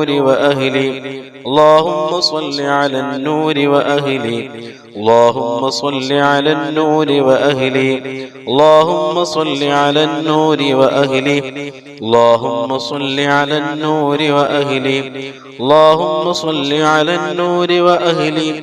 وأهله اللهم صل على النور وأهله اللهم صل على النور وأهله اللهم صل على النور وأهله اللهم صل على النور وأهله اللهم صل على النور وأهله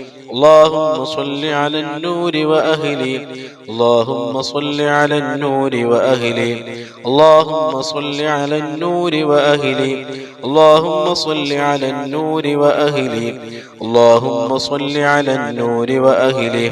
اللهم صل على النور وأهله اللهم صل على النور وأهله اللهم صل على النور وأهله اللهم صل على النور وأهله اللهم صل على النور وأهله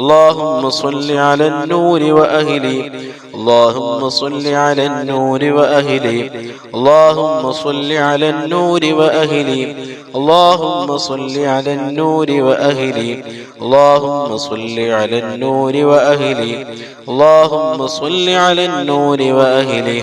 اللهم صل على النور وأهله. اللهم صل على النور وأهله. اللهم صل على النور وأهله. اللهم صل على النور وأهله. اللهم صل على النور وأهله. اللهم صل على النور وأهله.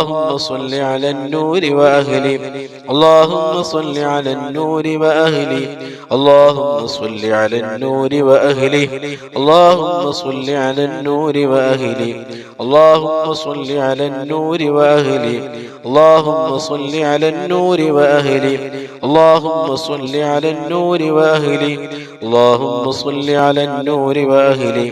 اللهم صل على النور وأهله اللهم صل على النور وأهله اللهم صل على النور وأهله اللهم صل على النور وأهله اللهم صل على النور وأهله اللهم صل على النور وأهله اللهم صل على النور وأهله اللهم صل على النور وأهله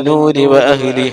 النور وأهله.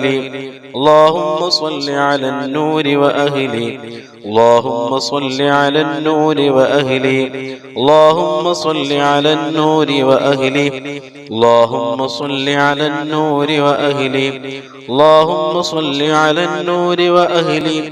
اللهم صل على النور وأهله. اللهم صل على النور وأهله. اللهم صل على النور وأهله. اللهم صل على النور وأهله. اللهم صل على النور وأهله.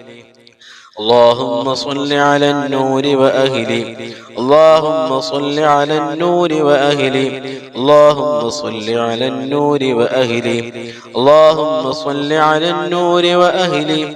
اللهم صل على النور وأهله. اللهم صل على النور وأهله. اللهم صل على النور وأهله. اللهم صل على النور وأهله.